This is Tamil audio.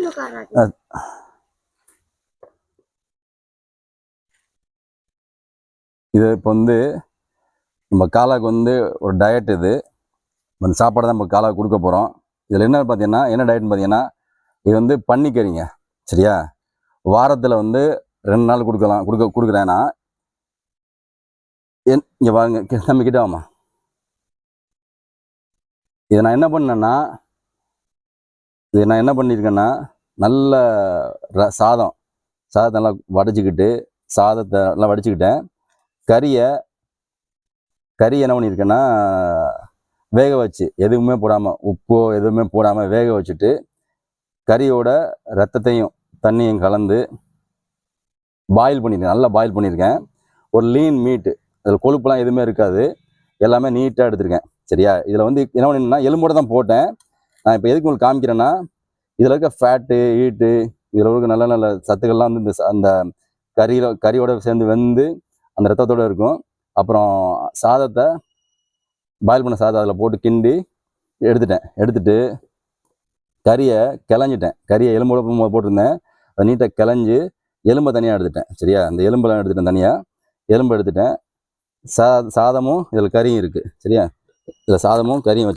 கிலோ காராட்டு இது இப்போ வந்து நம்ம காலாக்கு வந்து ஒரு டயட் இது. அந்த சாப்பாடு தான் நம்ம காலாக்கு கொடுக்க போகிறோம் இதில் என்ன பார்த்தீங்கன்னா என்ன டயட்னு பார்த்தீங்கன்னா இது வந்து பண்ணிக்கறிங்க சரியா? வாரத்தில் வந்து ரெண்டு நாள் கொடுக்கலாம் கொடுக்க கொடுக்குறேன்னா என் இங்கே வாங்க கி- நம்ம கிட்ட வாமா இதை நான் என்ன பண்ணேன்னா இது நான் என்ன பண்ணியிருக்கேன்னா நல்ல ர- சாதம் சாதத்தை நல்லா வடைச்சிக்கிட்டு சாதத்தை நல்லா வடிச்சுக்கிட்டேன். கறியை கறி என்ன பண்ணியிருக்கேன்னா வேக வச்சு எதுவுமே போடாமல் உப்போ எதுவுமே போடாமல் வேக வச்சுட்டு கறியோட ரத்தத்தையும் தண்ணியும் கலந்து பாயில் பண்ணியிருக்கேன் நல்லா பாயில் பண்ணியிருக்கேன் ஒரு லீன் மீட்டு அதில் கொழுப்புலாம் எதுவுமே இருக்காது. எல்லாமே நீட்டாக எடுத்திருக்கேன். சரியா? இதில் வந்து என்ன பண்ணினா எலும்போட தான் போட்டேன். நான் இப்போ எதுக்கு உங்களுக்கு காமிக்கிறேன்னா இதில் இருக்க ஃபேட்டு ஈட்டு இதில் இருக்க நல்ல நல்ல சத்துக்கள்லாம் வந்து இந்த ச- அந்த கறியில் கறியோட சேர்ந்து வெந்து அந்த ரத்தத்தோட இருக்கும். அப்புறம் சாதத்தை பாயில் பண்ண சாதம் அதில் போட்டு கிண்டி எடுத்துட்டேன். எடுத்துட்டு கறியை கிளஞ்சிட்டேன் கறியை எலும்போட போட்டிருந்தேன். அதை நீட்டாக கிளஞ்சி எலும்பை தனியாக எடுத்துட்டேன். சரியா? அந்த எலும்பெல்லாம் எடுத்துட்டேன் தனியாக எலும்பு எடுத்துட்டேன். சா சாதமும் இதில் கறியும் இருக்குது சரியா? இதில் சாதமும் கறியும் வச்சு